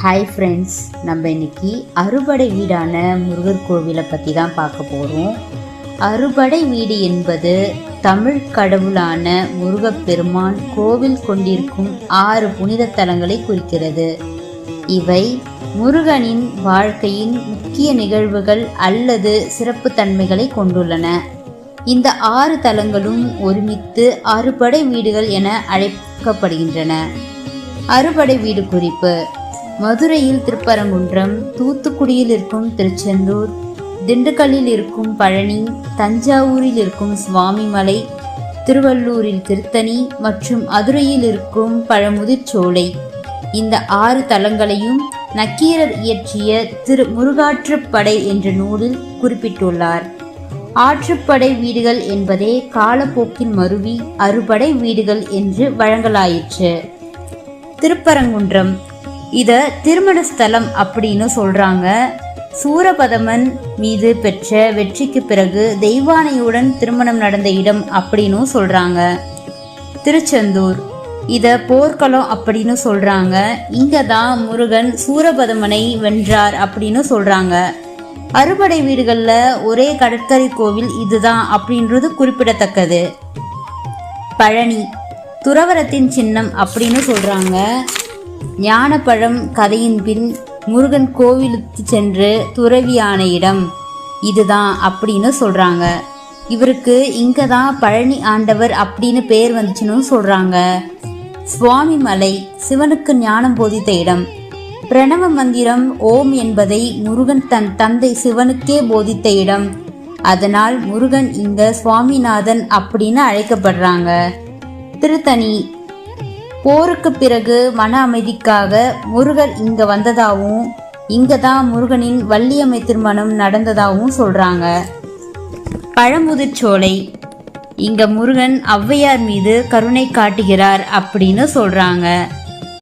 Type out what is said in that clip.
Hi friends நம்ம இன்னைக்கு அறுபடை வீடான முருகர் கோவிலை பற்றி தான் பார்க்க போகிறோம் அறுபடை வீடு என்பது தமிழ் கடவுளான முருகப்பெருமான் கோவில் கொண்டிருக்கும் ஆறு புனித தலங்களை குறிக்கிறது. இவை முருகனின் வாழ்க்கையின் முக்கிய நிகழ்வுகள் அல்லது சிறப்பு தன்மைகளை கொண்டுள்ளன. இந்த ஆறு தலங்களும் ஒருமித்து அறுபடை வீடுகள் என அழைக்கப்படுகின்றன. அறுபடை வீடு குறிப்பு மதுரையில் திருப்பரங்குன்றம் தூத்துக்குடியில் இருக்கும் திருச்செந்தூர் திண்டுக்கல்லில் இருக்கும் பழனி தஞ்சாவூரில் இருக்கும் சுவாமிமலை திருவள்ளூரில் திருத்தணி மற்றும் மதுரையில் இருக்கும் பழமுதிர்ச்சோலை. இந்த ஆறு தலங்களையும் நக்கீரர் இயற்றிய திரு முருகாற்றுப்படை என்ற நூலில் குறிப்பிட்டுள்ளார். ஆற்றுப்படை வீடுகள் என்பதே காலப்போக்கின் மருவி அறுபடை வீடுகள் என்று வழங்கலாயிற்று. திருப்பரங்குன்றம் இத திருமண ஸ்தலம் அப்படின்னு சொல்றாங்க. சூரபதமன் மீது பெற்ற வெற்றிக்கு பிறகு தெய்வானையுடன் திருமணம் நடந்த இடம் அப்படின்னும் சொல்றாங்க. திருச்செந்தூர். இத போர்க்களம் அப்படின்னு சொல்றாங்க. இங்க தான் முருகன் சூரபதமனை வென்றார் அப்படின்னு சொல்றாங்க. அறுபடை வீடுகளில் ஒரே கடற்கரை கோவில் இதுதான் அப்படின்றது குறிப்பிடத்தக்கது. பழனி. துறவரத்தின் சின்னம் அப்படின்னு சொல்றாங்க. ஞானப்பழம் கதையின் பின் முருகன் கோவிலுக்கு சென்று துறவியான இடம். இதுதான் அப்படின்னு சொல்கிறாங்க இவருக்கு இங்கே தான் பழனி ஆண்டவர் அப்படின்னு பேர் வந்துச்சுன்னு சொல்கிறாங்க சுவாமி மலை சிவனுக்கு ஞானம் போதித்த இடம். பிரணவ மந்திரம் ஓம் என்பதை முருகன் தன் தந்தை சிவனுக்கே போதித்த இடம். அதனால் முருகன் இங்க சுவாமிநாதன் அப்படின்னு அழைக்கப்படுறாங்க. திருத்தணி போருக்கு பிறகு மன அமைதிக்காக முருகர் இங்க வந்ததாகவும் இங்க தான் முருகனின் வள்ளியம்மை திருமணம் நடந்ததாகவும் சொல்றாங்க. பழமுதிர்ச்சோலை இங்க முருகன் ஔவையார் மீது கருணை காட்டுகிறார் அப்படின்னு சொல்றாங்க.